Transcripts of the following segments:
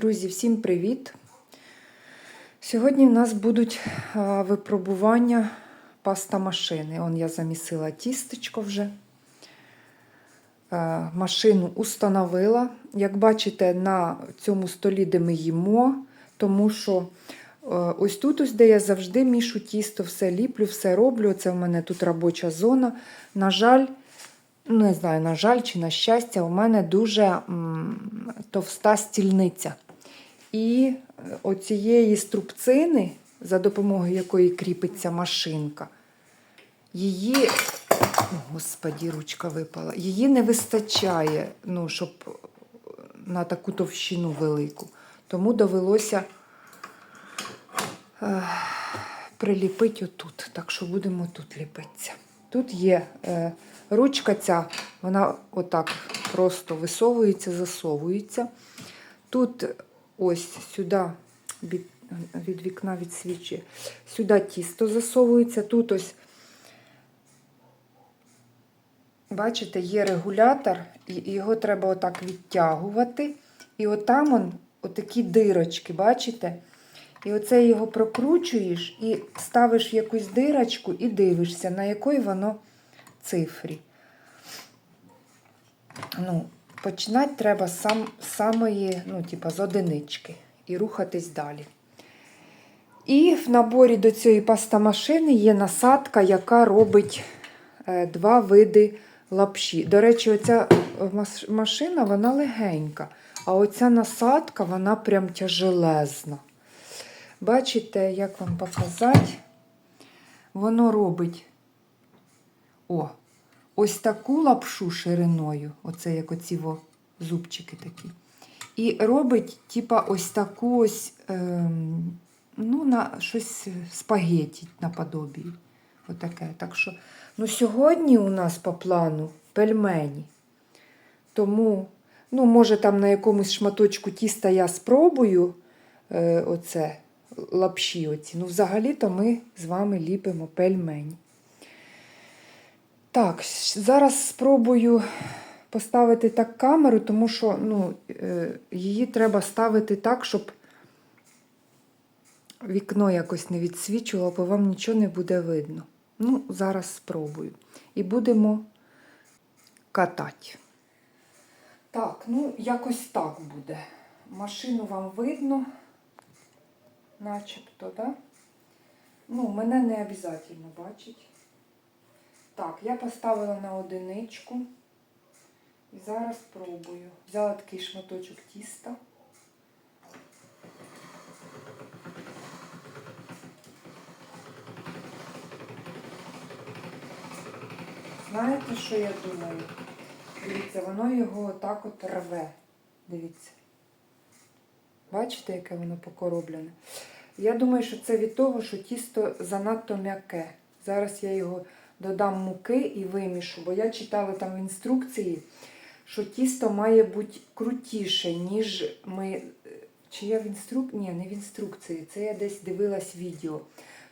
Друзі, всім привіт! Сьогодні в нас будуть випробування паста машини. Он я замісила тістечко вже. Машину установила. Як бачите, на цьому столі, де ми їмо, тому що ось тут, ось де я завжди мішу тісто, все ліплю, все роблю. Це в мене тут робоча зона. На жаль, ну, не знаю, на жаль чи на щастя, у мене дуже м, товста стільниця. І е, оцієї струбцини, за допомогою якої кріпиться машинка, її, господі, ручка випала, її не вистачає, ну, щоб на таку товщину велику. Тому довелося е, приліпити отут. Так що будемо тут ліпитися. Тут є е, ручка ця, вона отак просто висовується, засовується. Тут ось сюди від, від вікна відсвічує. Сюди тісто засовується. Тут ось, бачите, є регулятор, і його треба отак відтягувати. І отам он, отакі дирочки, бачите? І оце його прокручуєш і ставиш в якусь дирочку і дивишся, на якої воно цифрі. Ну, Починати треба з сам, самої, ну, типа, з одинички і рухатись далі. І в наборі до цієї пастамашини є насадка, яка робить е, два види лапші. До речі, оця машина вона легенька, а оця насадка вона прям тяжелезна. Бачите, як вам показати? Воно робить о, ось таку лапшу шириною, оце як оці во зубчики такі. І робить, типа, ось таку ось, ем, ну, на щось спагеті наподобі. Отаке. Так що, ну, сьогодні у нас по плану пельмені. Тому, ну, може, там на якомусь шматочку тіста я спробую е, оце лапші оці. Ну, взагалі-то ми з вами ліпимо пельмені. Так, зараз спробую поставити так камеру, тому що ну, е, її треба ставити так, щоб вікно якось не відсвічувало, бо вам нічого не буде видно. Ну, зараз спробую. І будемо катати. Так, ну, якось так буде. Машину вам видно, начебто, да? Ну, мене не обов'язково бачить. Так, я поставила на одиничку. І зараз пробую. Взяла такий шматочок тіста. Знаєте, що я думаю? Дивіться, воно його отак от рве. Дивіться. Бачите, яке воно покороблене? Я думаю, що це від того, що тісто занадто м'яке. Зараз я його додам муки і вимішу, бо я читала там в інструкції, що тісто має бути крутіше, ніж ми. Чи я в інструкції? Ні, не в інструкції. Це я десь дивилась відео.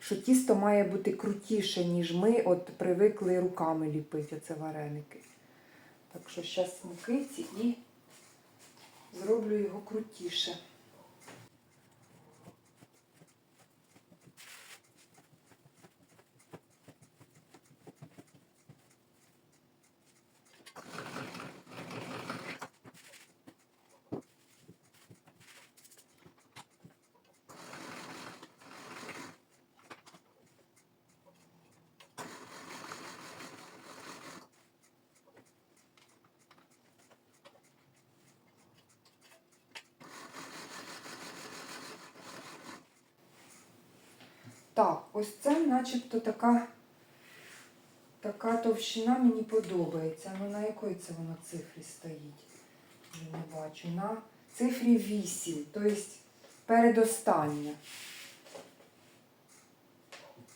Що тісто має бути крутіше, ніж ми от привикли руками ліпити оце вареники. Так що зараз мукиці і зроблю його крутіше. Так, ось це начебто така така товщина мені подобається. Ну на якої це воно цифрі стоїть? Я не бачу. На цифрі 8, тобто передостання.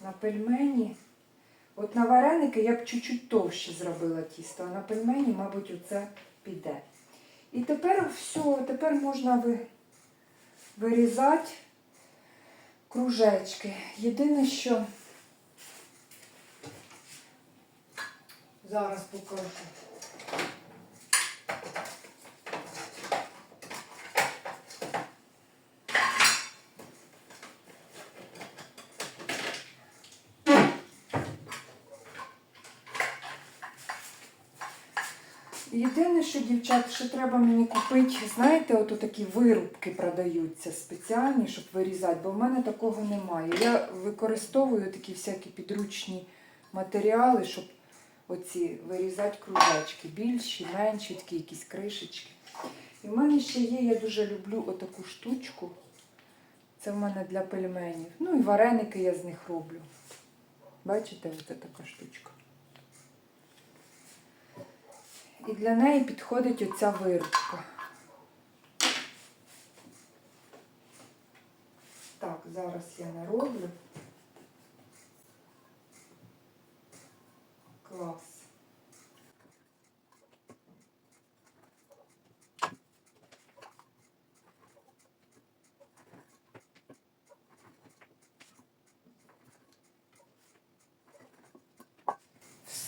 На пельмені. От на вареники я б чуть-чуть товще зробила тісто, а на пельмені, мабуть, оце піде. І тепер все, тепер можна ви, вирізати кружечки. Єдине, що зараз покажу. Єдине, що, дівчат, що треба мені купити, знаєте, от такі вирубки продаються спеціальні, щоб вирізати, бо в мене такого немає. Я використовую такі всякі підручні матеріали, щоб оці вирізати кружечки. Більші, менші, такі якісь кришечки. І в мене ще є, я дуже люблю отаку штучку. Це в мене для пельменів. Ну і вареники я з них роблю. Бачите, ось така штучка. І для неї підходить оця вирубка. Так, зараз я нароблю. Клас.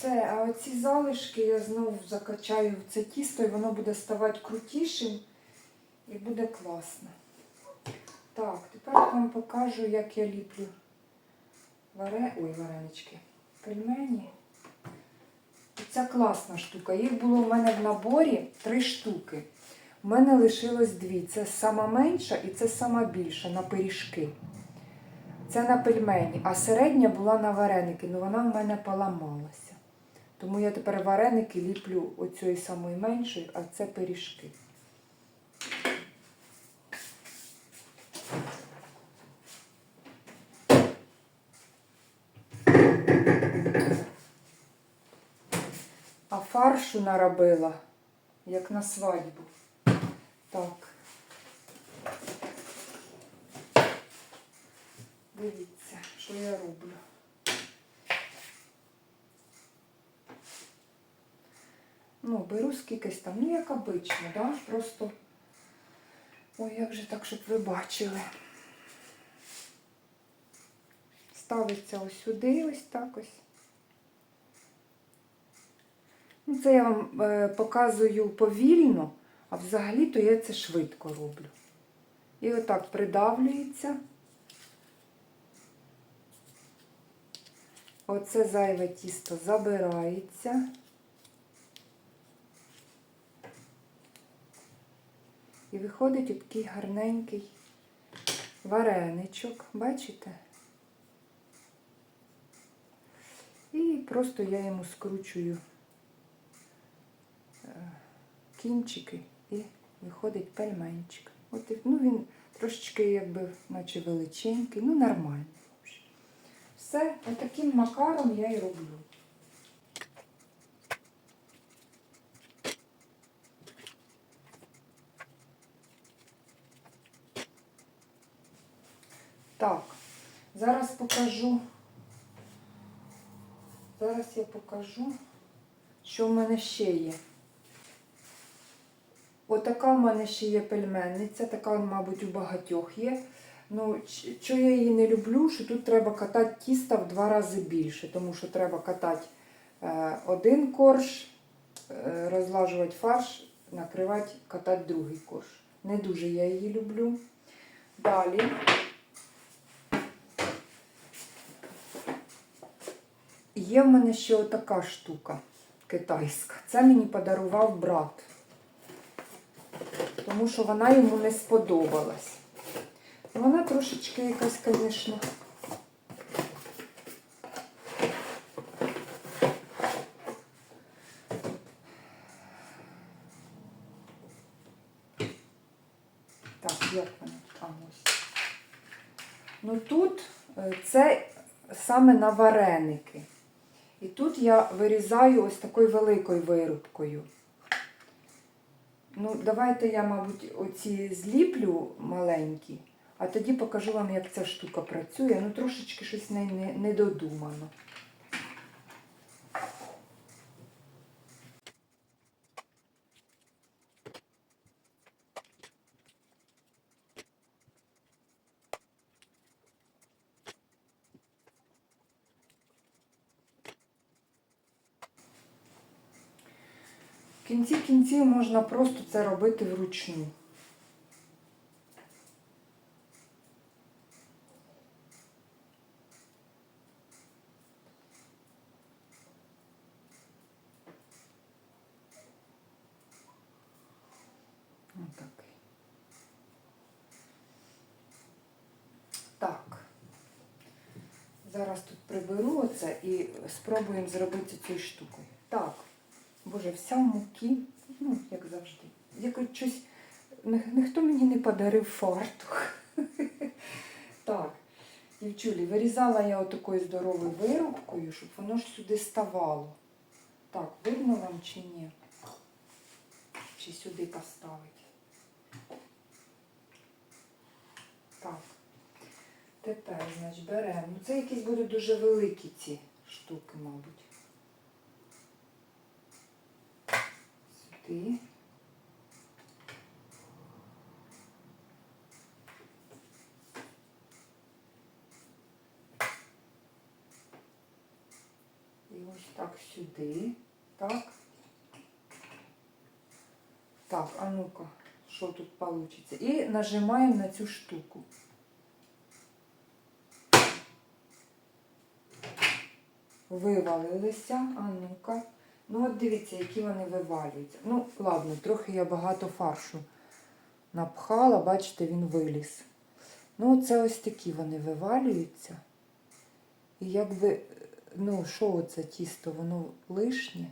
Все, а оці залишки я знову закачаю в це тісто і воно буде ставати крутішим і буде класно. Так, тепер вам покажу, як я ліплю варе... Ой, варенички. Пельмені. Це класна штука. Їх було в мене в наборі три штуки. У мене лишилось дві. Це сама менша і це сама більша на пиріжки. Це на пельмені, а середня була на вареники, але вона в мене поламалася. Тому я тепер вареники ліплю оцієї самої меншої, а це пиріжки. А фаршу наробила, як на свадьбу. Так. Дивіться, що я роблю. Ну, беру скількись там, ну як обично, да? Просто. Ой, як же так, щоб ви бачили. Ставиться ось сюди, ось так ось. Ну, це я вам е, показую повільно, а взагалі-то я це швидко роблю. І отак придавлюється. Оце зайве тісто забирається. І виходить такий гарненький вареничок, бачите? І просто я йому скручую е, кінчики і виходить пельменчик. От ну він трошечки якби наче величенький, ну нормальний. Все, отаким макаром я і роблю. Так, зараз покажу. Зараз я покажу, що в мене ще є. Отака в мене ще є пельменниця, така, мабуть, у багатьох є. Ну, що я її не люблю, що тут треба катати тіста в два рази більше, тому що треба катати е, один корж, е, розлажувати фарш, накривати, катати другий корж. Не дуже я її люблю. Далі. Є в мене ще отака штука китайська. Це мені подарував брат, тому що вона йому не сподобалась. Вона трошечки якась, звісно. Так, як вона? А, ось. Ну тут е, це саме на вареники. І тут я вирізаю ось такою великою вирубкою. Ну, давайте я, мабуть, оці зліплю маленькі, а тоді покажу вам, як ця штука працює. Ну, трошечки щось не, не, не додумано. В кінці кінців можна просто це робити вручну. Зараз тут приберу оце і спробуємо зробити цією штукою. Так. Боже, вся в муки, ну, як завжди. Якось щось. Ніхто мені не подарив фартух. Так. Дівчулі, вирізала я отакою здоровою вирубкою, щоб воно ж сюди ставало. Так, видно вам чи ні? Чи сюди поставити? Так. Тепер, значить, беремо. Ну, Це якісь будуть дуже великі ці штуки, мабуть. Сюди. І ось так сюди. Так. Так, а ну-ка, що тут вийде? І нажимаємо на цю штуку. Вивалилися, а ну-ка. Ну от дивіться, які вони вивалюються. Ну, ладно, трохи я багато фаршу напхала, бачите, він виліз. Ну, це ось такі вони вивалюються. І якби, ну, що оце тісто, воно лишнє.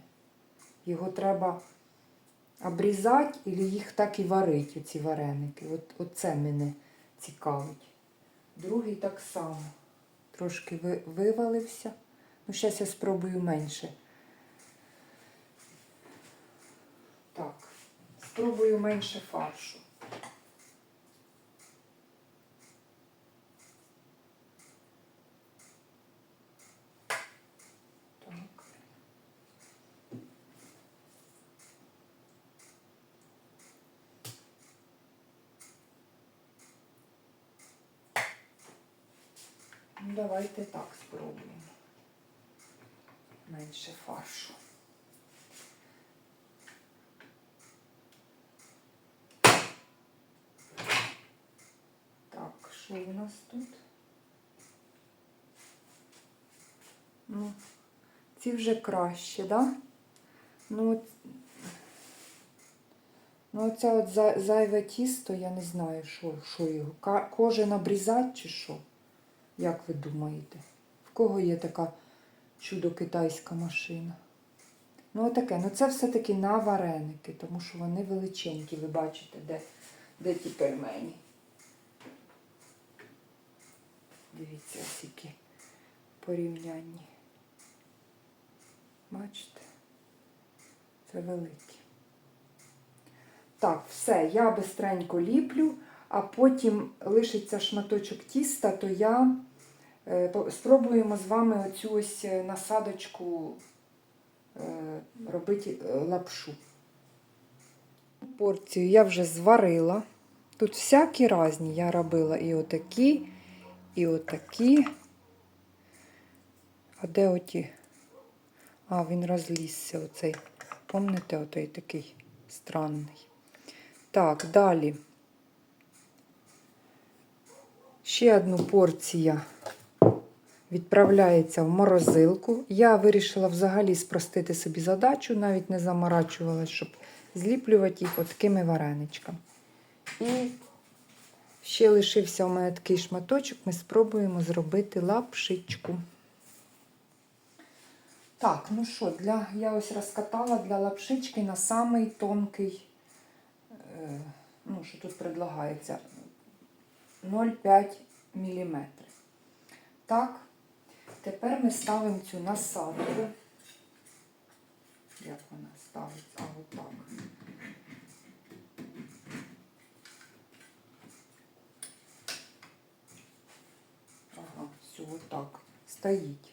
Його треба обрізати, і їх так і варити, оці вареники. От, оце мене цікавить. Другий так само. Трошки ви- вивалився. Ну, зараз я спробую менше. Так, спробую менше фаршу. Ну, давайте так спробуємо. Менше фаршу. Так, що у нас тут? Ну, ці вже краще, да? Ну, ну оце от за- зайве тісто, я не знаю, що, що його. Кожен обрізати чи що? Як ви думаєте? В кого є така чудо китайська машина? Ну, отаке. Ну це все-таки на вареники, тому що вони величенькі, ви бачите, де, де ті пельмені. Дивіться, ось які порівнянні. Бачите? Це великі. Так, все, я бистренько ліплю, а потім лишиться шматочок тіста, то я е, спробуємо з вами оцю ось е, насадочку е, робити лапшу. Порцію я вже зварила. Тут всякі різні я робила і отакі, і отакі. А де оті? А, він розлізся оцей. Помните, отой такий странний. Так, далі. Ще одну порція відправляється в морозилку. Я вирішила взагалі спростити собі задачу, навіть не заморачувалась, щоб зліплювати їх такими вареничками. І ще лишився у мене такий шматочок, ми спробуємо зробити лапшичку. Так, ну що, для, я ось розкатала для лапшички на самий тонкий, е, ну, що тут предлагається, 0,5 мм. Так, тепер ми ставимо цю насадку. Як вона ставиться? А, отак. Ага, все, отак. Стоїть.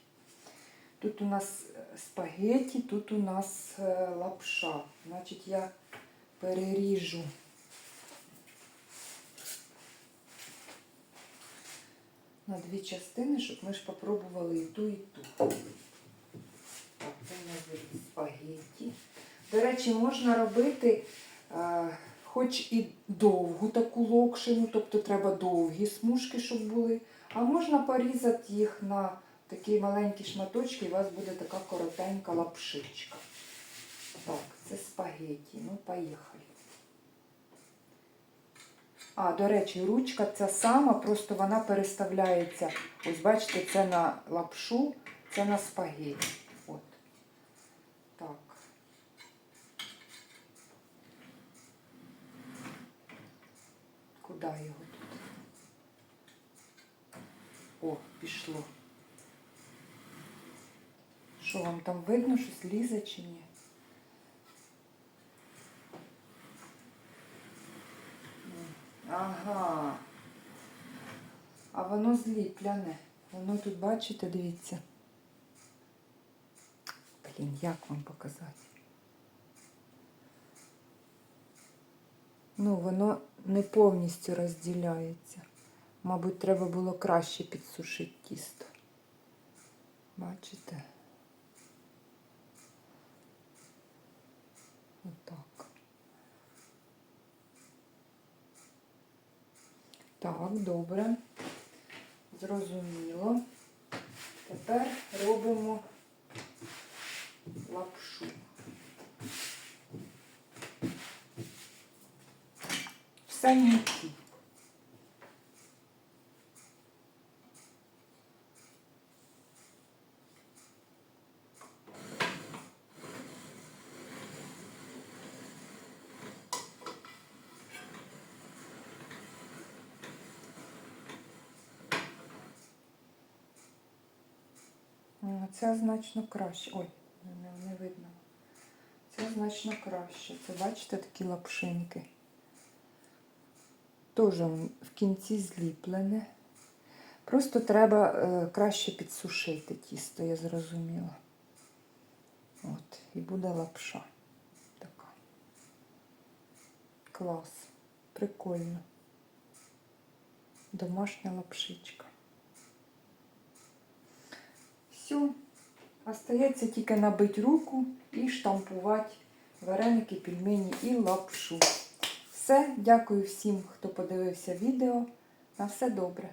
Тут у нас спагеті, тут у нас е, лапша. Значить, я переріжу. На дві частини, щоб ми ж попробували і ту, і ту. Так, це у нас буде спагеті. До речі, можна робити е, хоч і довгу таку локшину, тобто треба довгі смужки, щоб були. А можна порізати їх на такі маленькі шматочки, і у вас буде така коротенька лапшичка. Так, це спагеті. Ну, поїхали. А, до речі, ручка ця сама, просто вона переставляється. Ось бачите, це на лапшу, це на спагеті. От. Так. Куди його тут? О, пішло. Що вам там видно, щось лізе чи ні? Ага. А воно зліпляне. Воно тут, бачите, дивіться. Блін, як вам показати? Ну, воно не повністю розділяється. Мабуть, треба було краще підсушити тісто. Бачите? Отак. Так, добре. Зрозуміло. Тепер робимо лапшу. Все м'які. Це значно краще. Ой, не, не видно. Це значно краще. Це бачите такі лапшинки. Теж в кінці зліплене. Просто треба е, краще підсушити тісто, я зрозуміла. От, і буде лапша. Така. Клас. Прикольно. Домашня лапшичка. Все. Остається тільки набити руку і штампувати вареники, пельмені і лапшу. Все, дякую всім, хто подивився відео. На все добре.